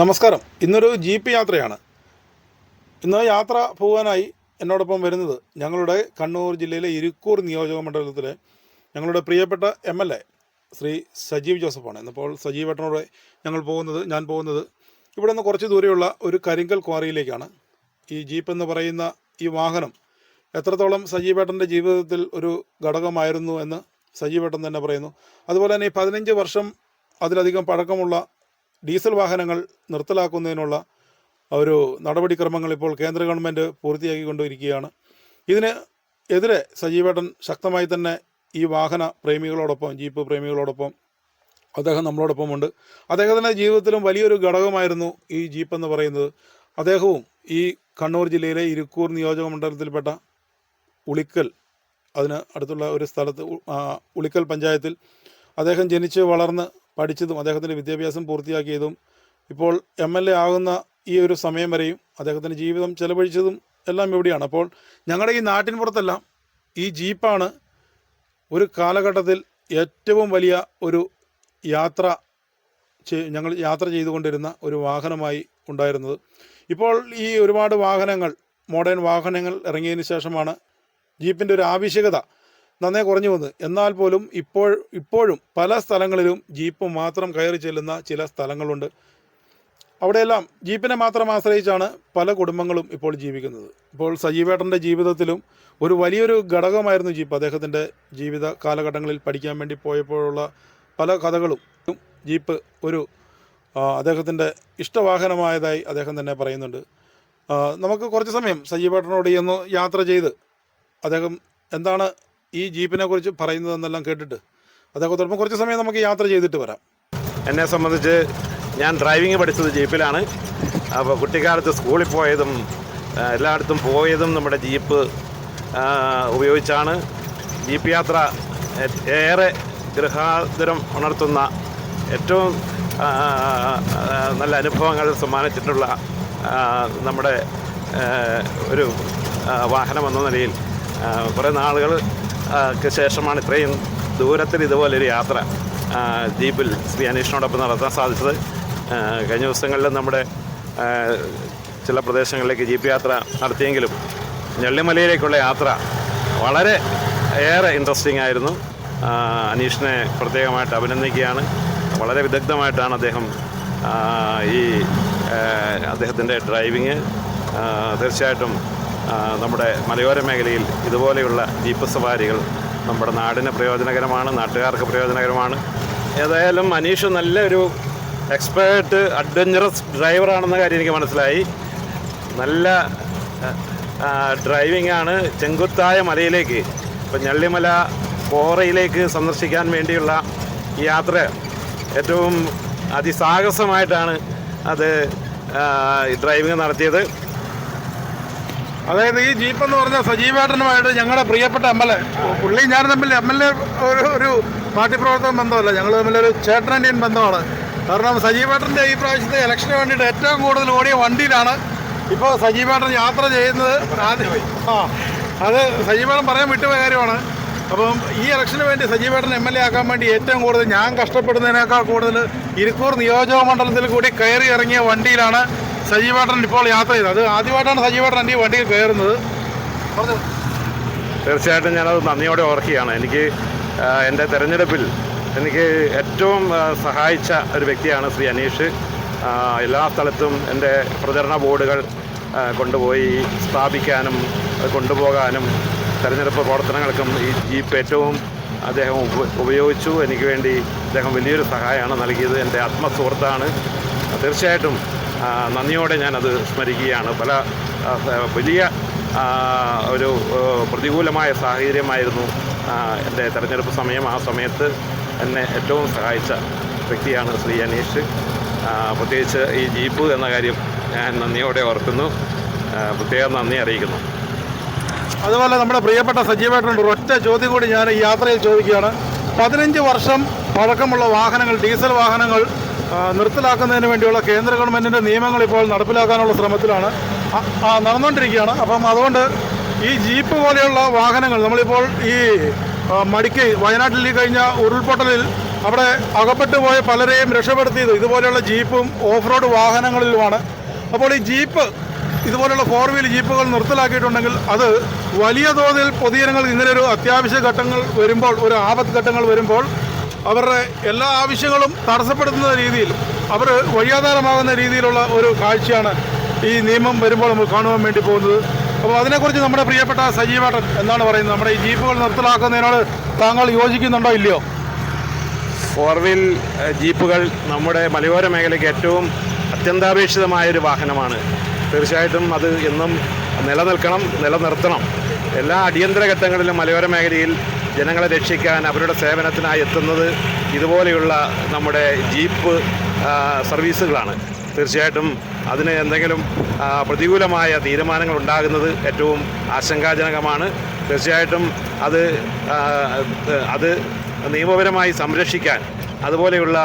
നമസ്കാരം. ഇന്നൊരു ജീപ്പ് യാത്രയാണ്. ഇന്ന് യാത്ര പോകാനായി എന്നോടൊപ്പം വരുന്നത് ഞങ്ങളുടെ കണ്ണൂർ ജില്ലയിലെ ഇരിക്കൂർ നിയോജക മണ്ഡലത്തിലെ ഞങ്ങളുടെ പ്രിയപ്പെട്ട M L A Shri Sajeev ജോസഫാണ്. ഇന്നിപ്പോൾ സജീവ് ഏട്ടനോടെ ഞങ്ങൾ പോകുന്നത് ഞാൻ പോകുന്നത് ഇവിടെ നിന്ന് കുറച്ച് ദൂരെയുള്ള ഒരു കരിങ്കൽ ക്വാറിയിലേക്കാണ്. ഈ ജീപ്പ് എന്ന് പറയുന്ന ഈ വാഹനം എത്രത്തോളം സജീവ് സജീവേട്ടന്റെ ജീവിതത്തിൽ ഒരു ഘടകമായിരുന്നു എന്ന് സജീവ് സജീവേട്ടൻ തന്നെ പറയുന്നു. അതുപോലെ തന്നെ ഈ പതിനഞ്ച് വർഷം അതിലധികം പഴക്കമുള്ള ഡീസൽ വാഹനങ്ങൾ നിർത്തലാക്കുന്നതിനുള്ള ഒരു നടപടിക്രമങ്ങൾ ഇപ്പോൾ കേന്ദ്ര ഗവൺമെന്റ് പൂർത്തിയാക്കിക്കൊണ്ടിരിക്കുകയാണ്. ഇതിന് എതിരെ സജീവേട്ടൻ ശക്തമായി തന്നെ ഈ വാഹന പ്രേമികളോടൊപ്പം ജീപ്പ് പ്രേമികളോടൊപ്പം അദ്ദേഹം നമ്മളോടൊപ്പമുണ്ട്. അദ്ദേഹത്തിന്റെ ജീവിതത്തിലും വലിയൊരു ഘടകമായിരുന്നു ഈ ജീപ്പ് എന്ന് പറയുന്നത്. അദ്ദേഹവും ഈ കണ്ണൂർ ജില്ലയിലെ ഇരിക്കൂർ നിയോജക മണ്ഡലത്തിൽപ്പെട്ട ഉളിക്കൽ അതിന് അടുത്തുള്ള ഒരു സ്ഥലത്ത് ഉളിക്കൽ പഞ്ചായത്തിൽ അദ്ദേഹം ജനിച്ച് വളർന്ന് പഠിച്ചതും അദ്ദേഹത്തിന്റെ വിദ്യാഭ്യാസം പൂർത്തിയാക്കിയതും ഇപ്പോൾ എം എൽ എ ആകുന്ന ഈ ഒരു സമയം വരെയും അദ്ദേഹത്തിന്റെ ജീവിതം ചെലവഴിച്ചതും എല്ലാം ഇവിടെയാണ്. അപ്പോൾ ഞങ്ങളുടെ ഈ നാട്ടിൻ പുറത്തെല്ലാം ഈ ജീപ്പാണ് ഒരു കാലഘട്ടത്തിൽ ഏറ്റവും വലിയ ഒരു യാത്ര ഞങ്ങൾ യാത്ര ചെയ്തുകൊണ്ടിരുന്ന ഒരു വാഹനമായി ഉണ്ടായിരുന്നത്. ഇപ്പോൾ ഈ ഒരുപാട് വാഹനങ്ങൾ മോഡേൺ വാഹനങ്ങൾ ഇറങ്ങിയതിന് ശേഷമാണ് ജീപ്പിന്റെ ഒരു ആവശ്യകത നന്നേ കുറഞ്ഞു വന്നു. എന്നാൽ പോലും ഇപ്പോൾ ഇപ്പോഴും പല സ്ഥലങ്ങളിലും ജീപ്പ് മാത്രം കയറി ചെല്ലുന്ന ചില സ്ഥലങ്ങളുണ്ട്. അവിടെയെല്ലാം ജീപ്പിനെ മാത്രം ആശ്രയിച്ചാണ് പല കുടുംബങ്ങളും ഇപ്പോൾ ജീവിക്കുന്നത്. ഇപ്പോൾ സജീവേട്ടന്റെ ജീവിതത്തിലും ഒരു വലിയൊരു ഘടകമായിരുന്നു ജീപ്പ്. അദ്ദേഹത്തിന്റെ ജീവിത കാലഘട്ടങ്ങളിൽ പഠിക്കാൻ വേണ്ടി പോയപ്പോഴുള്ള പല കഥകളും ജീപ്പ് ഒരു അദ്ദേഹത്തിന്റെ ഇഷ്ടവാഹനമായതായി അദ്ദേഹം തന്നെ പറയുന്നുണ്ട്. നമുക്ക് കുറച്ച് സമയം സജീവേട്ടനോട് ഒന്ന് യാത്ര ചെയ്ത് അദ്ദേഹം എന്താണ് ഈ ജീപ്പിനെ കുറിച്ച് പറയുന്നതെന്നെല്ലാം കേട്ടിട്ട് അദ്ദേഹത്തോടൊപ്പം കുറച്ച് സമയം നമുക്ക് യാത്ര ചെയ്തിട്ട് വരാം. എന്നെ സംബന്ധിച്ച് ഞാൻ ഡ്രൈവിംഗ് പഠിച്ചത് ജീപ്പിലാണ്. അപ്പോൾ കുട്ടിക്കാലത്ത് സ്കൂളിൽ പോയതും എല്ലായിടത്തും പോയതും നമ്മുടെ ജീപ്പ് ഉപയോഗിച്ചാണ് ജീപ്പ് യാത്ര ഏറെ ഗൃഹാതുരം ഉണർത്തുന്ന ഏറ്റവും നല്ല അനുഭവങ്ങൾ സമ്മാനിച്ചിട്ടുള്ള നമ്മുടെ ഒരു വാഹനം എന്ന നിലയിൽ കുറേ നാളുകൾ ശേഷമാണ് ഇത്രയും ദൂരത്തിൽ ഇതുപോലൊരു യാത്ര ജീപ്പിൽ ശ്രീ അനീഷിനോടൊപ്പം നടത്താൻ സാധിച്ചത്. കഴിഞ്ഞ ദിവസങ്ങളിൽ നമ്മുടെ ചില പ്രദേശങ്ങളിലേക്ക് ജീപ്പ് യാത്ര നടത്തിയെങ്കിലും ഞള്ളിമലയിലേക്കുള്ള യാത്ര വളരെ ഏറെ ഇൻട്രസ്റ്റിംഗ് ആയിരുന്നു. അനീഷിനെ പ്രത്യേകമായിട്ട് അഭിനന്ദിക്കുകയാണ്. വളരെ വിദഗ്ധമായിട്ടാണ് അദ്ദേഹം ഈ അദ്ദേഹത്തിന്റെ ഡ്രൈവിങ് തീർച്ചയായിട്ടും നമ്മുടെ മലയോര മേഖലയിൽ ഇതുപോലെയുള്ള ജീപ്പ് സവാരികൾ നമ്മുടെ നാടിന് പ്രയോജനകരമാണ് നാട്ടുകാർക്ക് പ്രയോജനകരമാണ്. ഏതായാലും മനീഷ് നല്ലൊരു എക്സ്പേർട്ട് അഡ്വഞ്ചറസ് ഡ്രൈവറാണെന്ന കാര്യം എനിക്ക് മനസ്സിലായി. നല്ല ഡ്രൈവിംഗ് ആണ് ചെങ്കുത്തായ മലയിലേക്ക് ഇപ്പം ഞള്ളിമല കോറയിലേക്ക് സന്ദർശിക്കാൻ വേണ്ടിയുള്ള യാത്ര ഏറ്റവും അതിസാഹസമായിട്ടാണ് അത് ഡ്രൈവിംഗ് നടത്തിയത്. അതായത് ഈ ജീപ്പ് എന്ന് പറഞ്ഞാൽ സജീവേട്ടനുമായിട്ട് ഞങ്ങളുടെ പ്രിയപ്പെട്ട എം എൽ എ. പുള്ളി ഞാൻ തമ്മിൽ എം എൽ എ ഒരു ഒരു പാർട്ടി പ്രവർത്തന ബന്ധമല്ല. ഞങ്ങൾ തമ്മിൽ ഒരു ചേട്ടനന്റെയും ബന്ധമാണ്. കാരണം സജീവേട്ടന്റെ ഈ പ്രാവശ്യത്തെ ഇലക്ഷന് വേണ്ടിയിട്ട് ഏറ്റവും കൂടുതൽ ഓടിയ വണ്ടിയിലാണ് ഇപ്പോൾ സജീവേട്ടൻ യാത്ര ചെയ്യുന്നത്. ആദ്യം ആ അത് സജീവേട്ടൻ പറയാൻ വിട്ടുപോയ കാര്യമാണ്. അപ്പം ഈ ഇലക്ഷന് വേണ്ടി സജീവേട്ടൻ എം എൽ എ ആക്കാൻ വേണ്ടി ഏറ്റവും കൂടുതൽ ഞാൻ കഷ്ടപ്പെടുന്നതിനേക്കാൾ കൂടുതൽ ഇരിക്കൂർ നിയോജക മണ്ഡലത്തിൽ കൂടി കയറി ഇറങ്ങിയ വണ്ടിയിലാണ് സജീവേട്ടൻ ഇപ്പോൾ യാത്ര ചെയ്തത് അത് ആദ്യമായിട്ടാണ് സജീവേട്ടൻ ഈ വണ്ടിയിൽ കയറുന്നത്. തീർച്ചയായിട്ടും ഞാനത് നന്ദിയോടെ ഓർക്കുകയാണ്. എനിക്ക് എന്റെ തിരഞ്ഞെടുപ്പിൽ എനിക്ക് ഏറ്റവും സഹായിച്ച ഒരു വ്യക്തിയാണ് ശ്രീ അനീഷ്. എല്ലാ സ്ഥലത്തും എന്റെ പ്രചരണ ബോർഡുകൾ കൊണ്ടുപോയി സ്ഥാപിക്കാനും കൊണ്ടുപോകാനും തെരഞ്ഞെടുപ്പ് പ്രവർത്തനങ്ങൾക്കും ഈ ജീപ്പ് ഏറ്റവും അദ്ദേഹം ഉപ ഉപയോഗിച്ചു. എനിക്ക് വേണ്ടി അദ്ദേഹം വലിയൊരു സഹായമാണ് നൽകിയത്. എന്റെ ആത്മസുഹൃത്താണ്. തീർച്ചയായിട്ടും നന്ദിയോടെ ഞാനത് സ്മരിക്കുകയാണ്. പല വലിയ ഒരു പ്രതികൂലമായ സാഹചര്യമായിരുന്നു എന്റെ തെരഞ്ഞെടുപ്പ് സമയം. ആ സമയത്ത് എന്നെ ഏറ്റവും സഹായിച്ച വ്യക്തിയാണ് ശ്രീ അനീഷ്. പ്രത്യേകിച്ച് ഈ ജീപ്പ് എന്ന കാര്യം ഞാൻ നന്ദിയോടെ ഓർക്കുന്നു. പ്രത്യേകം നന്ദി അറിയിക്കുന്നു. അതുപോലെ നമ്മുടെ പ്രിയപ്പെട്ട സജീവേട്ടനുണ്ട് ഒറ്റ ചോദ്യം കൂടി ഞാൻ ഈ യാത്രയിൽ ചോദിക്കുകയാണ്. പതിനഞ്ച് വർഷം പഴക്കമുള്ള വാഹനങ്ങൾ ഡീസൽ വാഹനങ്ങൾ നിർത്തലാക്കുന്നതിന് വേണ്ടിയുള്ള കേന്ദ്ര ഗവൺമെന്റിന്റെ നിയമങ്ങൾ ഇപ്പോൾ നടപ്പിലാക്കാനുള്ള ശ്രമത്തിലാണ്. നടന്നുകൊണ്ടിരിക്കുകയാണ് അപ്പം അതുകൊണ്ട് ഈ ജീപ്പ് പോലെയുള്ള വാഹനങ്ങൾ നമ്മളിപ്പോൾ ഈ മടിക്കൈ വയനാട്ടിൽ ഈ കഴിഞ്ഞ ഉരുൾപൊട്ടലിൽ അവിടെ അകപ്പെട്ടു പോയ പലരെയും രക്ഷപ്പെടുത്തിയത് ഇതുപോലെയുള്ള ജീപ്പും ഓഫ് റോഡ് വാഹനങ്ങളിലുമാണ്. അപ്പോൾ ഈ ജീപ്പ് ഇതുപോലെയുള്ള ഫോർ വീൽ ജീപ്പുകൾ നിർത്തലാക്കിയിട്ടുണ്ടെങ്കിൽ അത് വലിയ തോതിൽ പൊതുജനങ്ങൾക്ക് ഇങ്ങനെ ഒരു അത്യാവശ്യ ഘട്ടങ്ങൾ വരുമ്പോൾ ഒരു ആപത്ത് ഘട്ടങ്ങൾ വരുമ്പോൾ അവരുടെ എല്ലാ ആവശ്യങ്ങളും തടസ്സപ്പെടുത്തുന്ന രീതിയിൽ അവർ വഴിയാധാരമാകുന്ന രീതിയിലുള്ള ഒരു കാഴ്ചയാണ് ഈ നിയമം വരുമ്പോൾ നമ്മൾ കാണുവാൻ വേണ്ടി പോകുന്നത്. അപ്പോൾ അതിനെക്കുറിച്ച് നമ്മുടെ പ്രിയപ്പെട്ട സജീവേട്ടൻ എന്താണ് പറയുന്നത്? നമ്മുടെ ഈ ജീപ്പുകൾ നിർത്തലാക്കുന്നതിനോട് താങ്കൾ യോജിക്കുന്നുണ്ടോ ഇല്ലയോ? ഫോർ വീൽ ജീപ്പുകൾ നമ്മുടെ മലയോര മേഖലയ്ക്ക് ഏറ്റവും അത്യന്താപേക്ഷിതമായ ഒരു വാഹനമാണ്. തീർച്ചയായിട്ടും അത് എന്നും നിലനിൽക്കണം നിലനിർത്തണം. എല്ലാ അടിയന്തര ഘട്ടങ്ങളിലും മലയോര മേഖലയിൽ ജനങ്ങളെ രക്ഷിക്കാൻ അവരുടെ സേവനത്തിനായി എത്തുന്നത് ഇതുപോലെയുള്ള നമ്മുടെ ജീപ്പ് സർവീസുകളാണ്. തീർച്ചയായിട്ടും അതിന് എന്തെങ്കിലും പ്രതികൂലമായ തീരുമാനങ്ങൾ ഉണ്ടാകുന്നത് ഏറ്റവും ആശങ്കാജനകമാണ്. തീർച്ചയായിട്ടും അത് അത് നിയമപരമായി സംരക്ഷിക്കാൻ അതുപോലെയുള്ള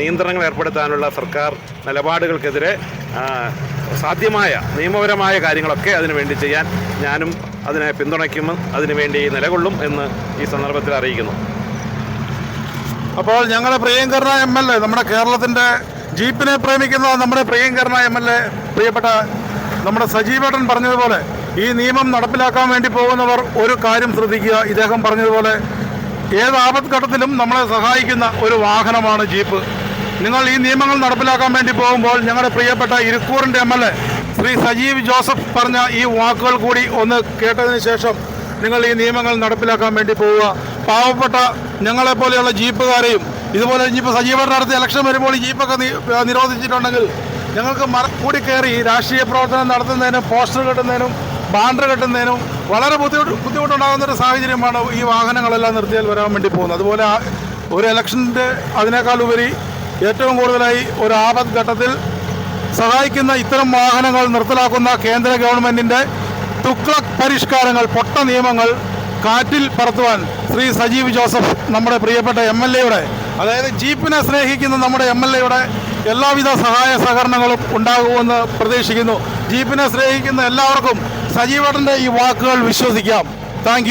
നിയന്ത്രണങ്ങൾ ഏർപ്പെടുത്താനുള്ള സർക്കാർ നിലപാടുകൾക്കെതിരെ സാധ്യമായ നിയമപരമായ കാര്യങ്ങളൊക്കെ അതിനുവേണ്ടി ചെയ്യാൻ ഞാനും അതിനെ പിന്തുണയ്ക്കും അതിനുവേണ്ടി നിലകൊള്ളും എന്ന് ഈ സന്ദർഭത്തിൽ അറിയിക്കുന്നു. അപ്പോൾ ഞങ്ങളുടെ പ്രിയങ്കരണ എം എൽ എ നമ്മുടെ കേരളത്തിന്റെ ജീപ്പിനെ പ്രേമിക്കുന്ന നമ്മുടെ പ്രിയങ്കരണ എം എൽ എ പ്രിയപ്പെട്ട നമ്മുടെ സജീവേട്ടൻ പറഞ്ഞതുപോലെ ഈ നിയമം നടപ്പിലാക്കാൻ വേണ്ടി പോകുന്നവർ ഒരു കാര്യം ശ്രദ്ധിക്കുക. ഇദ്ദേഹം പറഞ്ഞതുപോലെ ഏത് ആപത്ഘട്ടത്തിലും നമ്മളെ സഹായിക്കുന്ന ഒരു വാഹനമാണ് ജീപ്പ്. നിങ്ങൾ ഈ നിയമങ്ങൾ നടപ്പിലാക്കാൻ വേണ്ടി പോകുമ്പോൾ ഞങ്ങളുടെ പ്രിയപ്പെട്ട ഇരിക്കൂറിന്റെ M L A Shri Sajeev Joseph പറഞ്ഞ ഈ വാക്കുകൾ കൂടി ഒന്ന് കേട്ടതിന് ശേഷം നിങ്ങൾ ഈ നിയമങ്ങൾ നടപ്പിലാക്കാൻ വേണ്ടി പോവുക. പാവപ്പെട്ട ഞങ്ങളെപ്പോലെയുള്ള ജീപ്പുകാരെയും ഇതുപോലെ ഇനിയിപ്പോൾ സജീവരുടെ അടുത്ത് ഇലക്ഷൻ വരുമ്പോൾ ജീപ്പൊക്കെ നിരോധിച്ചിട്ടുണ്ടെങ്കിൽ ഞങ്ങൾക്ക് മറ കൂടി കയറി രാഷ്ട്രീയ പ്രവർത്തനം നടത്തുന്നതിനും പോസ്റ്റർ കെട്ടുന്നതിനും ബാൻഡർ കെട്ടുന്നതിനും വളരെ ബുദ്ധിമുട്ട് ബുദ്ധിമുട്ടുണ്ടാകുന്ന ഒരു സാഹചര്യമാണ് ഈ വാഹനങ്ങളെല്ലാം നിർത്തിയാൽ വരാൻ വേണ്ടി പോകുന്നത്. അതുപോലെ ഒരു ഇലക്ഷന്റെ അതിനേക്കാൾ ഉപരി ഏറ്റവും കൂടുതലായി ഒരു ആപത് ഘട്ടത്തിൽ സഹായിക്കുന്ന ഇത്തരം വാഹനങ്ങൾ നിർത്തലാക്കുന്ന കേന്ദ്ര ഗവൺമെന്റിന്റെ തുക്ലക് പരിഷ്കാരങ്ങൾ പൊട്ട നിയമങ്ങൾ കാറ്റിൽ പറത്തുവാൻ ശ്രീ സജീവ് ജോസഫ് നമ്മുടെ പ്രിയപ്പെട്ട എം എൽ എയുടെ അതായത് ജീപ്പിനെ സ്നേഹിക്കുന്ന നമ്മുടെ എം എൽ എയുടെ എല്ലാവിധ സഹായ സഹകരണങ്ങളും ഉണ്ടാകുമെന്ന് പ്രതീക്ഷിക്കുന്നു. ജീപ്പിനെ സ്നേഹിക്കുന്ന എല്ലാവർക്കും സജീവേട്ടന്റെ ഈ വാക്കുകൾ വിശ്വസിക്കാം. താങ്ക്